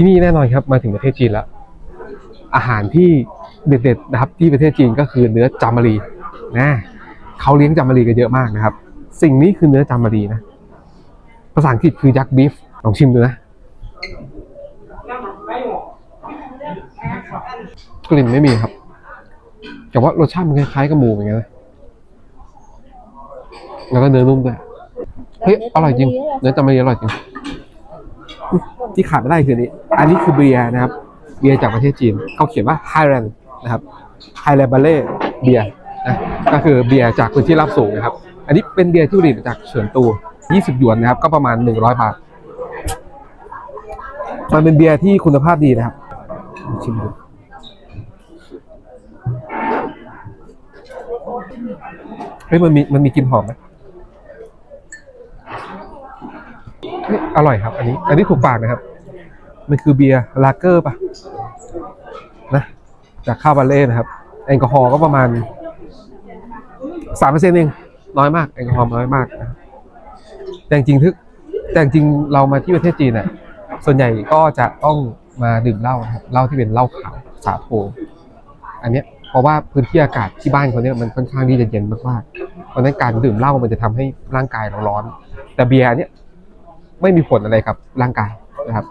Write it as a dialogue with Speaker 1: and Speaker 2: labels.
Speaker 1: ที่นี่แน่นอนครับมาถึงประเทศจีนแล้ว อาหารที่เด็ดๆนะครับที่ประเทศจีนก็คือเนื้อจามารีนะเขาเลี้ยงจามารีกันเยอะมากนะครับ สิ่งนี้คือเนื้อจามารีนะภาษาอังกฤษคือยักษ์บีฟลองชิมดูนะกลิ่นไม่มีครับ แต่ว่ารสชาติมันคล้ายๆกับหมูเหมือนกันนะแล้วก็เนื้อนุ่มด้วยเฮ้ยอร่อยจริง เนื้อจามารีอร่อยจริง ที่ขาดไม่ได้คือนี้ อันนี้คือเบียร์นะครับ เบียร์จากประเทศจีน เขาเขียนว่า Highland นะครับ Highland Valley เบียร์นะก็คือเบียร์จากพื้นที่ราบสูงนะครับ อันนี้เป็นเบียร์ที่ผลิตมาจากเฉินตู 20 หยวนนะครับ ก็ประมาณ 100 บาท มันเป็นเบียร์ที่คุณภาพดีนะครับ ชิมดูเฮ้ยมันมีมันมีกลิ่นหอมไหม เฮ้ยอร่อยครับ อันนี้ อันนี้ถูกปากนะครับ มันคือเบียร์ลาเกอร์ป่ะนะจากข้าวบาเล่นะครับ แอลกอฮอล์ก็ประมาณสามเปอร์เซ็นต์เองน้อยมาก แอลกอฮอล์น้อยมากนะแต่จริงทึกแต่จริงเรามาที่ประเทศจีนน่ะส่วนใหญ่ก็จะต้องมาดื่มเหล้านะครับเหล้าที่เป็นเหล้าขาวสาโท อันเนี้ยเพราะว่าพื้นที่อากาศที่บ้านเขาเนี่ยมันค่อนข้างที่จะเย็นมากๆเพราะนั้นการดื่มเหล้ามันจะทำให้ร่างกายเราร้อน แต่เบียร์เนี่ย ไม่มีผลอะไรครับร่างกายนะครับ